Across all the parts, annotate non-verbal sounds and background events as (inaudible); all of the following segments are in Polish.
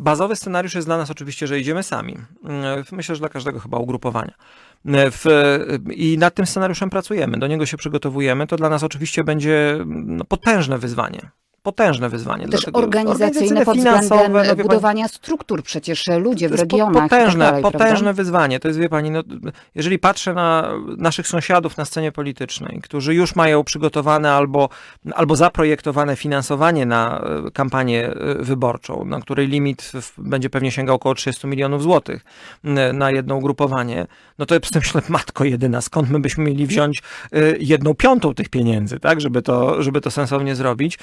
bazowy scenariusz jest dla nas oczywiście, że idziemy sami. E, Myślę, że dla każdego chyba ugrupowania. E, W, I nad tym scenariuszem pracujemy, do niego się przygotowujemy. To dla nas oczywiście będzie no, potężne wyzwanie. Potężne wyzwanie. Też Dlatego organizacyjne pod finansowe, względem no wie pani, budowania struktur przecież e, ludzie w regionach potężne, i tak dalej, potężne prawda? wyzwanie. To jest, wie pani, no, jeżeli patrzę na naszych sąsiadów na scenie politycznej, którzy już mają przygotowane albo, albo zaprojektowane finansowanie na e, kampanię e, wyborczą, na której limit będzie pewnie sięgał około 30 milionów złotych na jedno ugrupowanie, no to sobie myślę, (laughs) matko jedyna, skąd my byśmy mieli wziąć jedną piątą tych pieniędzy, tak, żeby to, żeby to sensownie zrobić.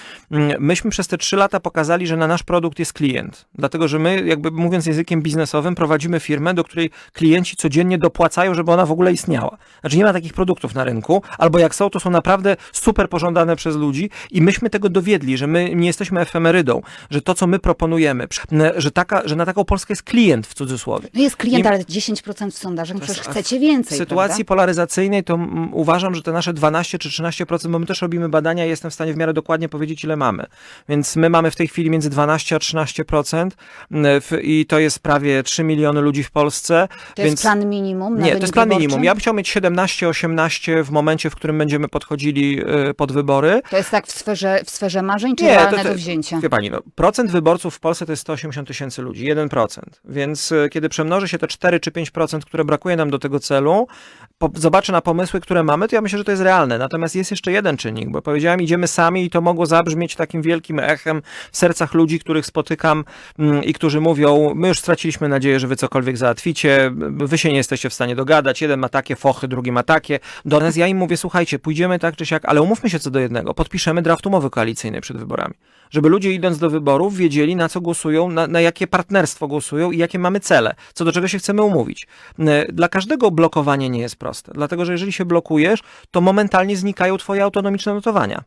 Myśmy przez te trzy lata pokazali, że na nasz produkt jest klient. Dlatego, że my, jakby mówiąc językiem biznesowym, prowadzimy firmę, do której klienci codziennie dopłacają, żeby ona w ogóle istniała. Znaczy nie ma takich produktów na rynku, albo jak są, to są naprawdę super pożądane przez ludzi i myśmy tego dowiedli, że my nie jesteśmy efemerydą, że to, co my proponujemy, że, taka, że na taką Polskę jest klient w cudzysłowie. No jest klient, I- ale 10% w sondażach, przecież chcecie więcej, W sytuacji prawda? polaryzacyjnej to uważam, że te nasze 12 czy 13%, bo my też robimy badania i jestem w stanie w miarę dokładnie powiedzieć, ile mamy. Więc my mamy w tej chwili między 12 a 13% mm, w- i to jest prawie 3 miliony ludzi w Polsce. To więc jest plan minimum na nie, to jest plan minimum. Ja bym chciał mieć 17-18 w momencie, w którym będziemy podchodzili y, pod wybory. To jest tak w sferze, w sferze marzeń, czy Nie, to- realne to- do wzięcia? Wie pani, no, procent wyborców w Polsce to jest 180 tysięcy ludzi, 1%. Więc y, kiedy przemnoży się te 4 czy 5%, które brakuje nam do tego celu, po, zobaczę na pomysły, które mamy, to ja myślę, że to jest realne. Natomiast jest jeszcze jeden czynnik, bo powiedziałem, idziemy sami i to mogło zabrzmieć takim wielkim echem w sercach ludzi, których spotykam mm, i którzy mówią, my już straciliśmy nadzieję, że wy cokolwiek załatwicie, wy się nie jesteście w stanie dogadać, jeden ma takie fochy, drugi ma takie. Do nas ja im mówię, słuchajcie, pójdziemy tak czy siak, ale umówmy się co do jednego, podpiszemy draft umowy koalicyjnej przed wyborami. Żeby ludzie idąc do wyborów wiedzieli, na co głosują, na, na jakie partnerstwo głosują i jakie mamy cele, co do czego się chcemy umówić. E, Dla każdego blokowanie nie jest proste, dlatego że jeżeli się blokujesz, to momentalnie znikają twoje autonomiczne notowania.